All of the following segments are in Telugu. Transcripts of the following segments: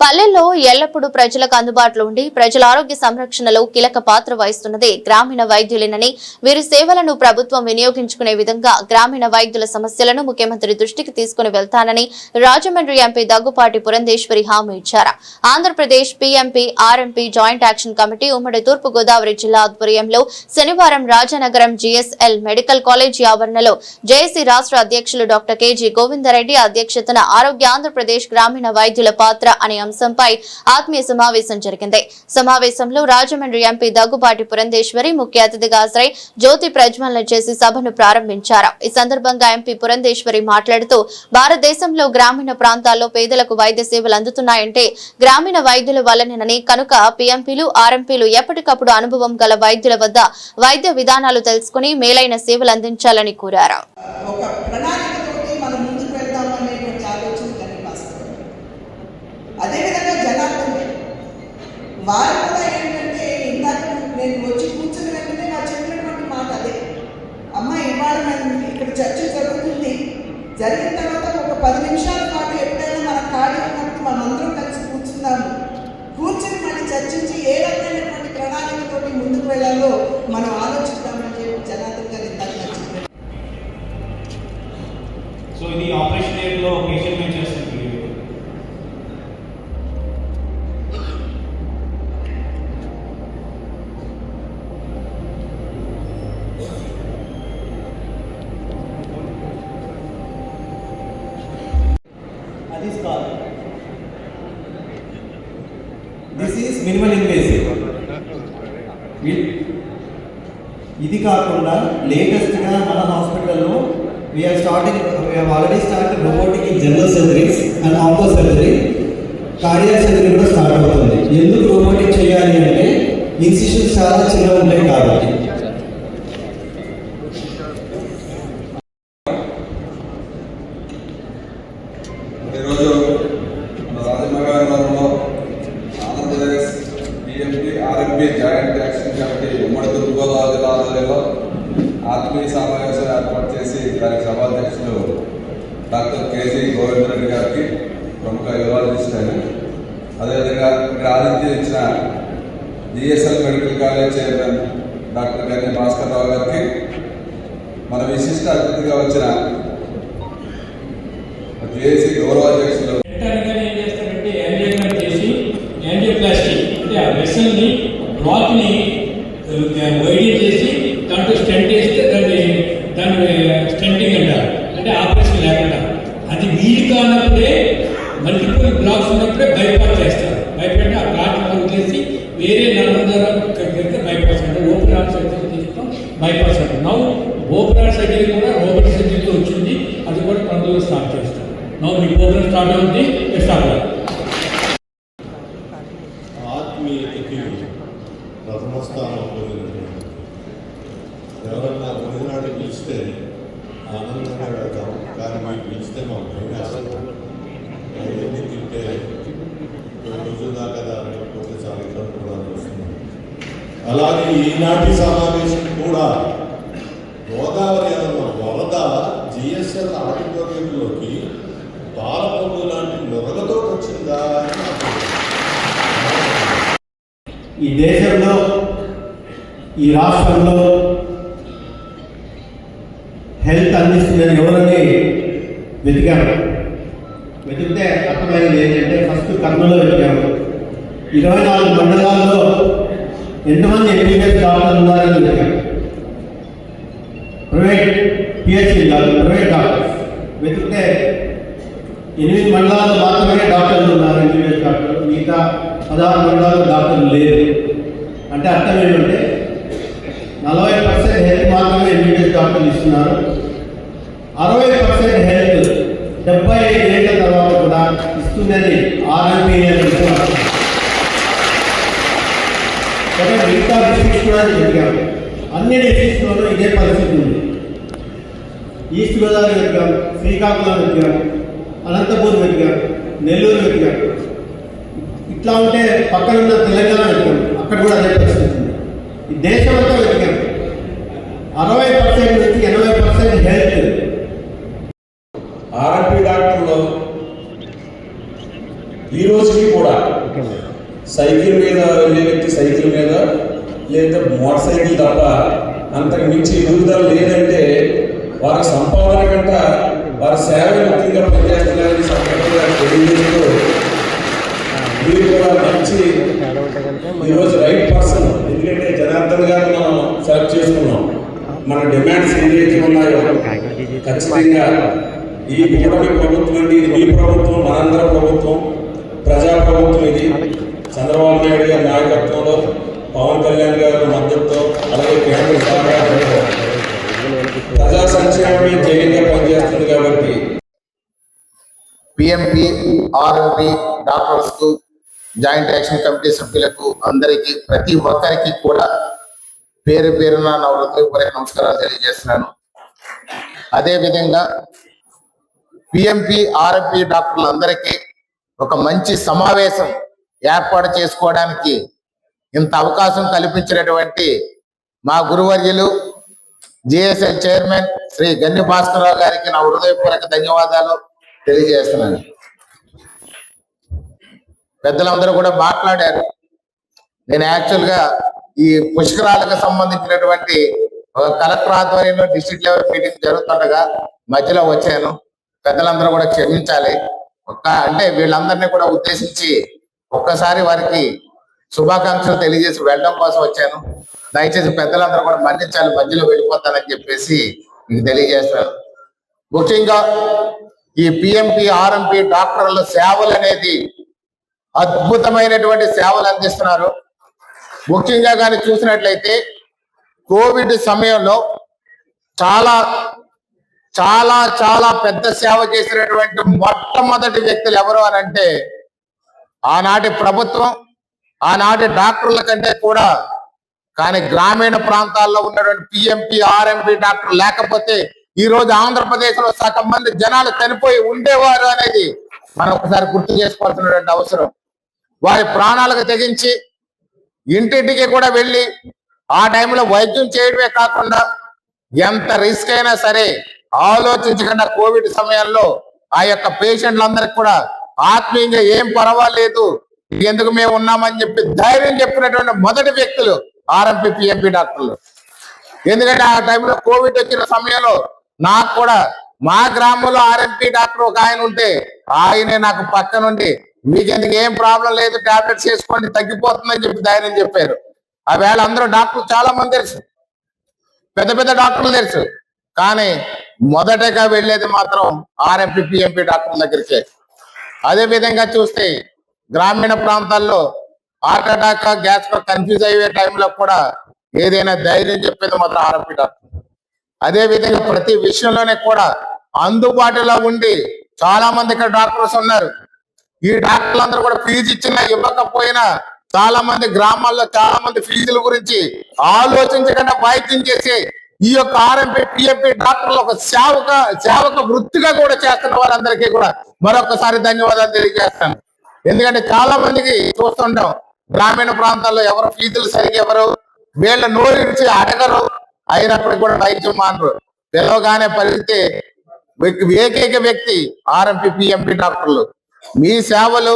పల్లెల్లో ఎల్లప్పుడూ ప్రజలకు అందుబాటులో ఉండి ప్రజల ఆరోగ్య సంరక్షణలో కీలక పాత్ర వహిస్తున్నదే గ్రామీణ వైద్యులేనని వీరి సేవలను ప్రభుత్వం వినియోగించుకునే విధంగా గ్రామీణ వైద్యుల సమస్యలను ముఖ్యమంత్రి దృష్టికి తీసుకుని వెళ్తానని రాజమండ్రి ఎంపీ దగ్గుపాటి పురంధేశ్వరి హామీ ఇచ్చారు. Andhra Pradesh PMP RMP joint action committee ఉమ్మడి తూర్పు గోదావరి జిల్లా ఆధ్వర్యంలో శనివారం రాజనగరం జీఎస్ఎల్ మెడికల్ కాలేజీ ఆవరణలో జేఏసీ రాష్ట్ర అధ్యక్షులు డాక్టర్ కేజీ గోవిందరెడ్డి అధ్యక్షతన ఆరోగ్య ఆంధ్రప్రదేశ్ గ్రామీణ వైద్యుల పాత్ర అనే అంశంపై ఆత్మీయ సమావేశం జరిగింది. సమావేశంలో రాజమండ్రి ఎంపీ దగ్గుబాటి పురంధేశ్వరి ముఖ్య అతిథిగా హాజరై జ్యోతి ప్రజ్వలన చేసి సభను ప్రారంభించారు. ఈ సందర్భంగా ఎంపీ పురంధేశ్వరి మాట్లాడుతూ భారతదేశంలో గ్రామీణ ప్రాంతాల్లో పేదలకు వైద్య సేవలు అందుతున్నాయంటే గ్రామీణ వైద్యుల వల్లనేనని కనుక పీఎంపీలు ఆర్ఎంపీలు ఎప్పటికప్పుడు అనుభవం గల వైద్యుల వద్ద వైద్య విధానాలు తెలుసుకుని మేలైన సేవలు అందించాలని కోరారు ఒక ప్రణాళికతోటి మనం ముందుకు వెళ్తాము అనేటువంటి ఆలోచన కలిగి వాస్తవం అదేవిధంగా జనార్దన్ వారు కూడా ఏంటంటే ఇందాక నేను వచ్చి కూర్చుని వెంటనే వారు చెప్పినటువంటి మాట అదే. అమ్మ ఇవాళ మనం ఇక్కడ చర్చ జరుగుతుంది. జరిగిన తర్వాత ఒక పది నిమిషాల పాటు ఎప్పుడైనా మన ఖాళీ ఉన్నప్పుడు మనం అందరం కలిసి కూర్చున్నాము. కూర్చుని మళ్ళీ చర్చించి ఏ రకమైనటువంటి ప్రణాళికతోటి ముందుకు వెళ్ళాలో మనం ఆలోచిద్దామని చెప్పి జనార్దన్ గారు ఇందాక సో ఇది ఆపరేషన్లో patient this is minimal invasive ఇది కాకుండా లేటెస్ట్గా మన హాస్పిటల్లో we're starting we're already start robotic in general surgeries and onco surgery cardiac surgery కూడా స్టార్ట్ అవుతుంది. ఎందుకు రోబోటిక్ చేయాలి అంటే ఇన్స్టిట్యూట్స్ చాలా చిన్నగా ఉంటాయి కాబట్టి ఈరోజు మన రాజమహేంద్రంలో Andhra Pradesh PMP RMP joint action committee ఉమ్మడి తూర్పుగోదావరి జిల్లా ఆధ్వర్యంలో ఆత్మీయ సమావేశం ఏర్పాటు చేసి దానికి సభాధ్యక్షులు డాక్టర్ కేసీ గోవింద రెడ్డి గారికి ప్రముఖ యువాలజిస్ట్ ఆయన అదేవిధంగా ఇక్కడ ఆతిథ్యం ఇచ్చిన GSL medical college chairman doctor Ganni Bhaskar Rao గారికి మన విశిష్ట అతిథిగా వచ్చిన మల్టిపుల్ బ్లాక్స్ ఉన్నప్పుడే బైపాస్ చేస్తారు. బైపాస్ ఆ బ్లాక్ వదిలేసి వేరే నరం ద్వారా బైపాస్ అంటే ఓపెన్ హార్ట్ సర్జరీ తీసుకుంటాం బైపాస్ అంటే నౌ ఓపెన్ హార్ట్ సర్జరీ కూడా రోబోట్ సర్జరీతో వచ్చింది. అది కూడా తొందరగా స్టార్ట్ చేస్తాం నౌ మీ ప్రోగ్రామ్ స్టార్ట్ అవుతుంది స్టార్ట్ అవుతుంది ఆత్మీయతకి ప్రథమ స్థానం పొందినటువంటి ఎవరన్నా భోజనాన్ని పిలిస్తే ఆనందంగా వెళ్తాం కానీ మీరు పిలిస్తే మాకు భయం వేస్తుంది తింటే రోజు దాకా చాలా ఇబ్బంది వస్తుంది అలాగే ఈనాటి సమావేశం కూడా గోదావరి అన్న వరద జిఎస్ఎల్ ఆడిటోరియంలోకి పాలపొంగు లాంటి నొరగతో వచ్చిందా ఈ దేశంలో ఈ రాష్ట్రంలో హెల్త్ అందిస్తుందని ఎవరని వెతికారు? వెతికితే అర్థమైంది ఏంటంటే ఫస్ట్ కర్నూలు వెతికాము ఇరవై నాలుగు మండలాల్లో ఎంతమంది ఎంబీబీఎస్ డాక్టర్లు ఉన్నారని వెతికాము ప్రైవేట్ పిహెచ్డి కాదు ప్రైవేట్ డాక్టర్స్. వెతికితే ఎనిమిది మండలాల్లో మాత్రమే డాక్టర్లు ఉన్నారు ఎంబీబీఎస్ డాక్టర్లు. మిగతా పదహారు మండలాల్లో డాక్టర్లు లేరు. అంటే అర్థం ఏంటంటే నలభై పర్సెంట్ హెల్త్ మాత్రమే ఎంబీబీఎస్ డాక్టర్లు ఇస్తున్నారు. అరవై పర్సెంట్ హెల్త్ డెబ్బై ఐదు ఏళ్ళ తర్వాత కూడా ఇస్తుందని ఆర్ఎంపీ కానీ మిగతా డిస్ట్రిక్ట్స్ కూడా వెతికాం అన్ని డిస్ట్రిక్ట్స్లోనూ ఇదే పరిస్థితి ఉంది. ఈస్ట్ గోదావరి వెతికాం శ్రీకాకుళం వెతికాం అనంతపూర్ వెతికాం నెల్లూరు వెతికాం ఇట్లా ఉంటే పక్కన ఉన్న తెలంగాణ వెతికాం అక్కడ కూడా అదే పరిస్థితి ఉంది. ఈ దేశం అంతా వెతికాం అరవై పర్సెంట్ నుంచి ఎనభై పర్సెంట్ హెల్త్ ఆర్ఎంపీ డాక్టర్లు ఈ రోజుకి కూడా సైకిల్ మీద వెళ్ళే వ్యక్తి సైకిల్ మీద లేదా మోటార్ సైకిల్ తప్ప అంతకు మించి ఎదుగుదల లేదంటే వారి సంపాదన కంట వారి సేవ ముఖ్యంగా పనిచేస్తున్నారని తెలియజేస్తూ మీరు కూడా మంచి ఈరోజు రైట్ పర్సన్. ఎందుకంటే జనార్దన్ గారు మనం సెలెక్ట్ చేసుకున్నాం. మన డిమాండ్స్ ఏదైతే ఉన్నాయో ఖచ్చితంగా ఈ కూటమి ప్రభుత్వం అండి ఇది మీ ప్రభుత్వం మనందర ప్రభుత్వం ప్రజా ప్రభుత్వం ఇది. చంద్రబాబు నాయుడు గారి నాయకత్వంలో పవన్ కళ్యాణ్ గారి మద్దతుతో అలాగే కేంద్ర ప్రజా సంక్షేమమే జయంగా పనిచేస్తుంది కాబట్టి. పిఎంపి ఆర్ఎంపి డాక్టర్స్కు జాయింట్ యాక్షన్ కమిటీ సభ్యులకు అందరికీ ప్రతి ఒక్కరికి కూడా పేరు పేరున నా హృదయపూర్వక నమస్కారాలు తెలియజేస్తున్నాను. అదే విధంగా పిఎంపి ఆర్ఎంపి డాక్టర్లందరికీ ఒక మంచి సమావేశం ఏర్పాటు చేసుకోవడానికి ఇంత అవకాశం కల్పించినటువంటి మా గురువర్యులు జిఎస్ఎల్ చైర్మన్ శ్రీ గన్ని భాస్కరరావు గారికి నా హృదయపూర్వక ధన్యవాదాలు తెలియజేస్తున్నాను. పెద్దలందరూ కూడా మాట్లాడారు. నేను యాక్చువల్గా ఈ పుష్కరాలకు సంబంధించినటువంటి ఒక కలెక్టర్ ఆధ్వర్యంలో డిస్ట్రిక్ట్ లెవెల్ మీటింగ్ జరుగుతుండగా మధ్యలో వచ్చాను. పెద్దలందరూ కూడా క్షమించాలి. ఒక్క అంటే వీళ్ళందరినీ కూడా ఉద్దేశించి ఒక్కసారి వారికి శుభాకాంక్షలు తెలియజేసి వెళ్ళడం కోసం వచ్చాను. దయచేసి పెద్దలందరూ కూడా మన్నించాలి మధ్యలో వెళ్ళిపోతానని చెప్పేసి మీకు తెలియజేస్తాను ముఖ్యంగా ఈ పిఎంపి ఆర్ఎంపి డాక్టర్ల సేవలు అనేది అద్భుతమైనటువంటి సేవలు అందిస్తున్నారు. ముఖ్యంగా కానీ చూసినట్లయితే కోవిడ్ సమయంలో చాలా చాలా చాలా పెద్ద సేవ చేసినటువంటి మొట్టమొదటి వ్యక్తులు ఎవరు అని అంటే ఆనాటి ప్రభుత్వం ఆనాటి డాక్టర్ల కంటే కూడా కానీ గ్రామీణ ప్రాంతాల్లో ఉన్నటువంటి పిఎంపి ఆర్ఎంపి డాక్టర్ లేకపోతే ఈ రోజు ఆంధ్రప్రదేశ్లో సగం మంది జనాలు చనిపోయి ఉండేవారు అనేది మనం ఒకసారి గుర్తు చేసుకోవాల్సినటువంటి అవసరం. వారి ప్రాణాలకు తెగించి ఇంటింటికి కూడా వెళ్ళి ఆ టైంలో వైద్యం చేయడమే కాకుండా ఎంత రిస్క్ అయినా సరే ఆలోచించకుండా కోవిడ్ సమయంలో ఆ యొక్క పేషెంట్లందరికి కూడా ఆత్మీయంగా ఏం పర్వాలేదు ఎందుకు మేము ఉన్నామని చెప్పి ధైర్యం చెప్పినటువంటి మొదటి వ్యక్తులు ఆర్ఎంపీ పిఎంపి డాక్టర్లు. ఎందుకంటే ఆ టైంలో కోవిడ్ వచ్చిన సమయంలో నాకు కూడా మా గ్రామంలో ఆర్ఎంపీ డాక్టర్ ఒక ఆయన ఉంటే ఆయనే నాకు పక్క నుండి మీకెందుకు ఏం ప్రాబ్లం లేదు టాబ్లెట్స్ వేసుకోండి తగ్గిపోతుందని చెప్పి ధైర్యం చెప్పారు. ఆ వేళ అందరూ డాక్టర్లు చాలా మంది తెలుసు. పెద్ద పెద్ద డాక్టర్లు తెలుసు. కానీ మొదటగా వెళ్ళేది మాత్రం ఆర్ఎంపీ పిఎంపీ డాక్టర్ దగ్గరికే. అదే విధంగా చూస్తే గ్రామీణ ప్రాంతాల్లో హార్ట్ అటాక్ గ్యాస్ కన్ఫ్యూజ్ అయ్యే టైంలో కూడా ఏదైనా ధైర్యం చెప్పేది మాత్రం ఆర్ఎంపీ డాక్టర్. అదే విధంగా ప్రతి విషయంలోనే కూడా అందుబాటులో ఉండి చాలా మంది ఇక్కడ డాక్టర్స్ ఉన్నారు. ఈ డాక్టర్లు అందరూ కూడా ఫీజు ఇచ్చినా ఇవ్వకపోయినా చాలా మంది గ్రామాల్లో చాలా మంది ఫీజుల గురించి ఆలోచించకుండా వైద్యం చేసి ఈ యొక్క ఆర్ఎంపీ పిఎంపీ డాక్టర్లు ఒక సేవక సేవక వృత్తిగా కూడా చేస్తున్న వారందరికీ కూడా మరొకసారి ధన్యవాదాలు తెలియజేస్తాను. ఎందుకంటే చాలా మందికి చూస్తుంటాం గ్రామీణ ప్రాంతాల్లో ఎవరు ఫీజులు సరిగ్గా ఎవరు వీళ్ళ నోరించి అడగరు అయినప్పటికీ కూడా వైద్యం మానరు. పిలవగానే పరిస్థితి ఏకైక వ్యక్తి ఆర్ఎంపీ పిఎంపీ డాక్టర్లు. మీ సేవలు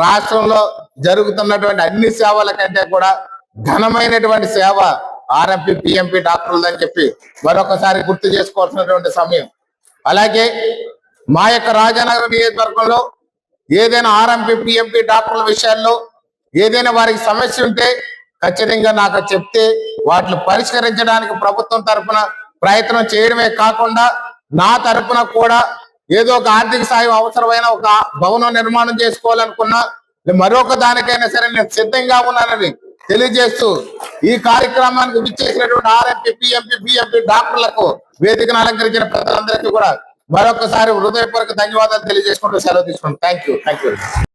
రాష్ట్రంలో జరుగుతున్నటువంటి అన్ని సేవల కంటే కూడా ఘనమైనటువంటి సేవ ఆర్ఎంపీ పిఎంపీ డాక్టర్లు అని చెప్పి మరొకసారి గుర్తు చేసుకోవాల్సినటువంటి సమయం. అలాగే మా యొక్క రాజానగరం నియోజకవర్గంలో ఏదైనా ఆర్ఎంపీ పిఎంపీ డాక్టర్ల విషయాల్లో ఏదైనా వారికి సమస్య ఉంటే ఖచ్చితంగా నాకు చెప్తే వాటిని పరిష్కరించడానికి ప్రభుత్వం తరపున ప్రయత్నం చేయడమే కాకుండా నా తరపున కూడా ఏదో ఒక ఆర్థిక సాయం అవసరమైన ఒక భవనం నిర్మాణం చేసుకోవాలనుకున్నా మరొక దానికైనా సరే నేను సిద్ధంగా ఉన్నానని తెలియజేస్తూ ఈ కార్యక్రమానికి విచ్చేసినటువంటి ఆర్ఎంపీ పిఎంపీ బిఎంపీ డాక్టర్లకు వేదికను అలంకరించిన ప్రజలందరికీ కూడా మరొకసారి హృదయపూర్వక ధన్యవాదాలు తెలియజేసుకుంటూ సెలవు తీసుకుంటాం థ్యాంక్ యూ థ్యాంక్ యూ